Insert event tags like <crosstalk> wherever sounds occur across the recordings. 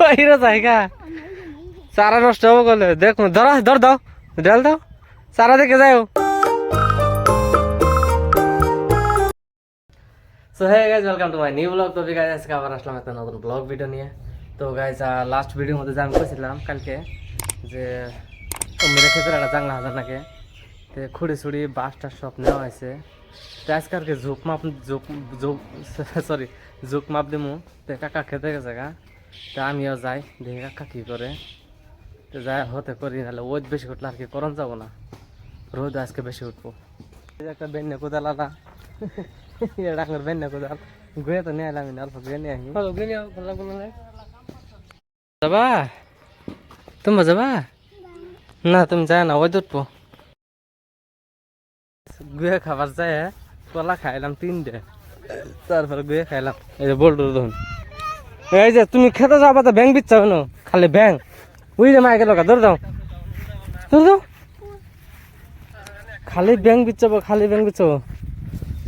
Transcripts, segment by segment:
বাইরে জায়গা চারা নষ্ট হব গেলে দেখ, ধর ধর দাও ডাল দাও। চারা দেখে যাও। So hey guys welcome to my new blog তো গাইজ আজকে আবার আসলাম একটা নতুন ব্লগ ভিডিও নিয়ে। তো গাইজ লাস্ট ভিডিওর মধ্যে যে আমি কইছিলাম কালকে, যে মেরে ক্ষেত্রে একটা জাংলা হাজার নাকি। তো খুঁড়ি ছুড়ি বাস টাস সব নেওয়া হয়েছে। তো আজকে আর কি ঝোপ মাপ ঝোপ ঝোপ <laughs> সরি ঝোপ মাপ দিমু। তো কাকা খেতে গেছে গা। তা আমিও যাই দেখি কাকা কী করে। তো যাই হতে করি নাহলে ওই বেশি উঠলে আর কি করন যাব না। রোদ আজকে বেশি উঠবো। একটা বেন্যা কোদাল আলা আমার <laughs> বেন্যা কোদাল। গুয়ে তো নিয়ে এলাম অল্প গুয়ে নিয়ে আসি যাবা? তুমি যাবা? না তুমি যায় না ওই উঠবো। গুয়ে খাবার যায় কলা খাইলাম তিনটে। তারপরে গুয়ে খাইলাম। এই যে বোল্ডুর ধরুন এই যে তুমি খেতে যাবা তো ব্যাং বিচ্ছা কেন? খালি ব্যাং উই রে মাইকে লোকা ধরে দাও। ধরে দাও। খালি ব্যাং বিচ্ছাবো খালি ব্যাং বিচ্ছাবো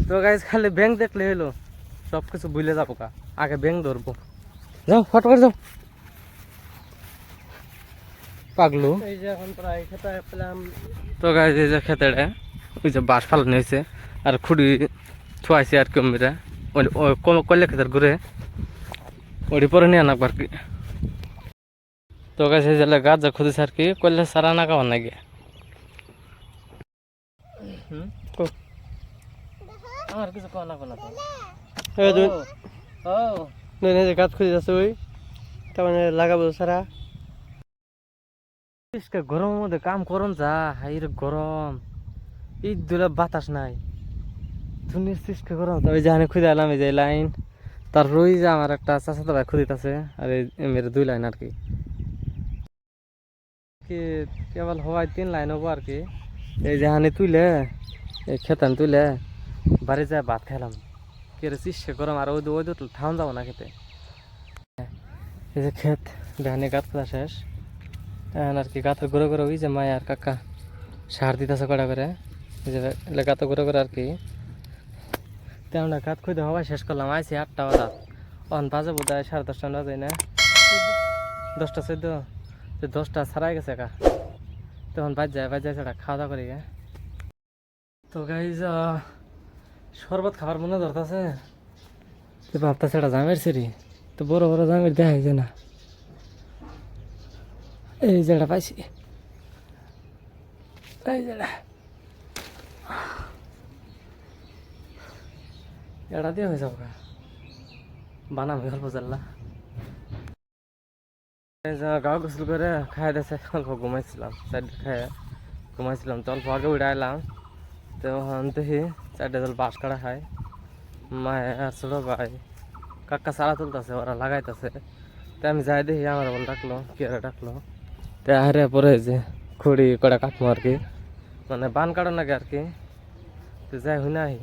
তো গাইজ খালি ব্যাং দেখলে হলো সব কিছু বুঝলে যাব কা আগে ব্যাং ধরবো। যাও ফটো করে যাও। পাগলু। এই যে এখন প্রায় খেতে পেলাম তো গাইজ এই যে খেতেড়ে ওই যে বাস ফালানো হয়েছে আর খুঁড়ি থুয়াইছে আর কমিরা কল্লে খেতের ঘুরে। ওটি পরে নিয়ে আনাক আর কি। তো গাছ এই যে গাছ যা খুঁজেছে আর কি কল্লে সারা না খাওয়ার নাকি আমার কিছু না কোনা তো গাছ খুঁজে আছে ওই তার মানে লাগাবো সারা। গরমের মধ্যে কাম করন যা হাইরে গরম। এই দুলা বাতাস নাই। ধুনির সিসকে গরম তবে জাহানে খুঁজে এলাম এই যে লাইন। তারপর ওই যে আমার একটা চাচাতো ভাই খুঁজিতেছে, আর এই মেরে দুই লাইন আর কি। কেবল হওয়ায় তিন লাইন হব আর কি। এই জাহানে তুইলে, এই খেতান তুইলে, বাড়ি যায় ভাত খেলাম। কি রে চিসকে গরম আর ওই ওই দুটো ঠাউন যাব না খেতে। এই যে ক্ষেত ধানে গাছ খোলা শেষ। আর কি গাতের ঘুরে ঘুরে ওই যে মায় আর কাকা সার দিতেছে কড়া করে। যে এলে গাতে ঘুরে ঘুরে আর কি। তো আমরা গাত খুঁজে হওয়া শেষ করলাম। আইসি আটটা বাজা অন বাজে বোধ হয় সাড়ে দশটা না যায় না? দশটা চোদ্দ। তো দশটা ছাড়াই গেছে কা তখন বাজ যায় বাজ যায় সেটা খাওয়া দাওয়া করি। তো গাই শরবত খাবার মনে ধরতেছে। তো ভাবতা সেটা জামের সিরি তো বড় বড় জামের দেখা যায় না। এই যেটা পাইছি। এই যেটা এটা দিয়ে হয়ে যাব বানাম অল্প জানলা গাও গোসল করে খাই দিয়েছে অল্প ঘুমাইছিলাম, চারটে খাই ঘুমাইছিলাম তো অল্প আগে উঠে আইলাম তো ওখান দেখি চারটে জল বাঁশ কাটা খায়। মায়ে আর ছোটো ভাই, কাকা সারা তুলতেছে, ওরা লাগাইতেছে। তো আমি যাই দেখি, আমার বল ডাকলো, কে ডাকলো। তে আরে পরে যে খুঁড়ি কটা কাটবো আর কি। মানে বান কাটো নাকি আর কি। তো যাই হুই নাই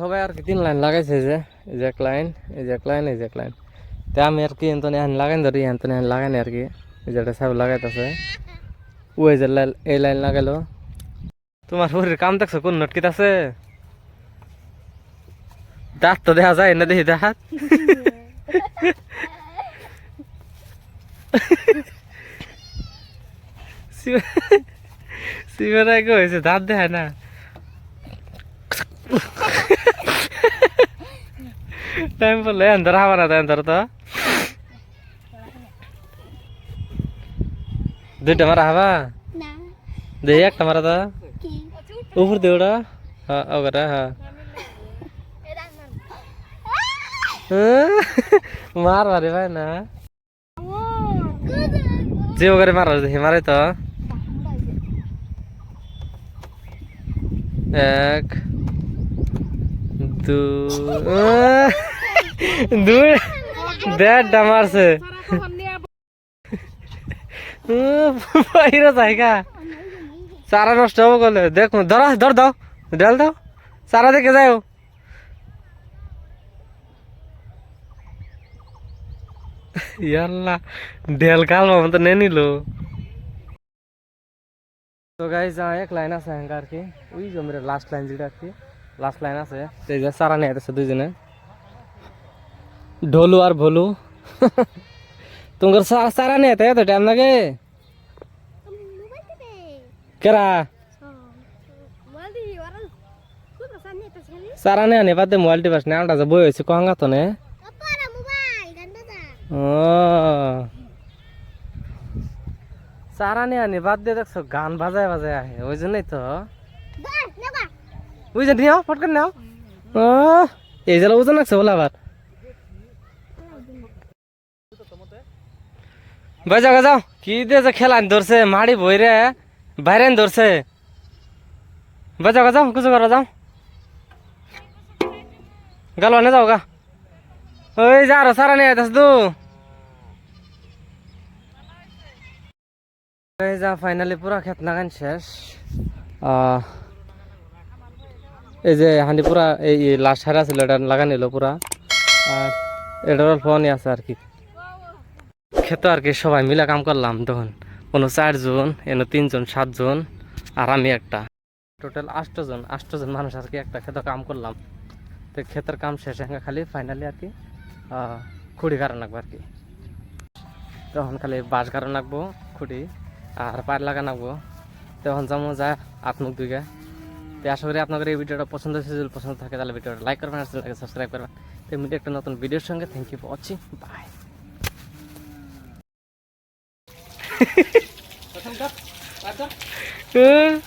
সবাই আর কি তিন লাইন লাগাইছে যে, এই যে এক লাইন, এই যে এক লাইন, এই যে এক লাইন। তে আমি আর কি এন্তনে এখন লাগাইন, ধরি এন্তনে এখন লাগাইনি আর কি। এই যেটা সব লাগাইতেছে। ওই যে লাইন, এই লাইন লাগাইলো। তোমার শরীর কাম দেখছ, কোন নটকিত আছে? দাঁত তো দেখা যায় না দেখি দাঁত। সিমের হয়েছে, দাঁত দেখায় না। টাইম বললে এন্দর হবা না তো এন্দর তো দুইটা মারা হবা না দেখি একটা মারা তো কি উপর দিয়ে ওটা হ্যাঁ ওটা হ্যাঁ মার যে তো দুই দেড়টা মারছে। বাইরে জায়গা। চারা নষ্ট হব গেলে দেখ, ধর ধর দাও ডাল দাও। চারা দেখে যাও। ইয়াল্লা ডেল কাল মতো নে নিল। তো গাইজ এক লাইন আছে আর কি। ওই জমির লাস্ট লাইন যেটা আর কি। লাস্ট লাইন আছে। যে চারা নিয়ে আছে দুইজনে। ঢোলু আর ভোলু তোমার সারা তাই তো টাইম লাগে কেরা সারা নেই আনে বাদে মোবাইল টিপাস নে আন্ডা বই হয়েছে কহাঙ্গা তো নে সারা নেই আনে বাদ দিয়ে দেখছ গান বাজায় বাজায় আহে ওই জন্যই তো বুঝে নিও ফটকে নাও এই জেলা ওজন লাগছে বলে আবার বাজাও যাও কি দিয়েছে খেলান ধরছে, মাড়ি বইরে বাইরে ধরছে। বাজাও যাও কিছু করো, যাও। গেল নে যাও গা। ওই যা আরও সারা নিয়ে আইতাস তু যা ফাইনালি পুরা খেত নাগান শেষ এই যে হাঁড়ি পুরা এই লাস্ট হারা ছিল লাগান নিল পুরা। আর এটার অল্প আছে আর কি। খেতে আর কি সবাই মিলে কাম করলাম তখন। কোনো চারজন, এনো তিনজন, সাতজন, আর আমি একটা। টোটাল আটজন আটজন মানুষ আর কি একটা খেতে কাম করলাম। তো ক্ষেতের কাম শেষ হয়ে খালি ফাইনালি আর কি খুঁড়ি কারণ লাগবো আর কি। তখন খালি বাঁশ কারণ লাগবো খুঁড়ি, আর পায়ের লাগা লাগবো তখন যেমন যা আত্মুখ দুইগা। তো আশা করি আপনাদের এই ভিডিওটা পছন্দ হয়েছে, যদি পছন্দ থাকে তাহলে ভিডিওটা লাইক করবেন আর সাবস্ক্রাইব করবেন। তো এমনিতে একটা নতুন ভিডিওর সঙ্গে thank you for watching bye Ừ.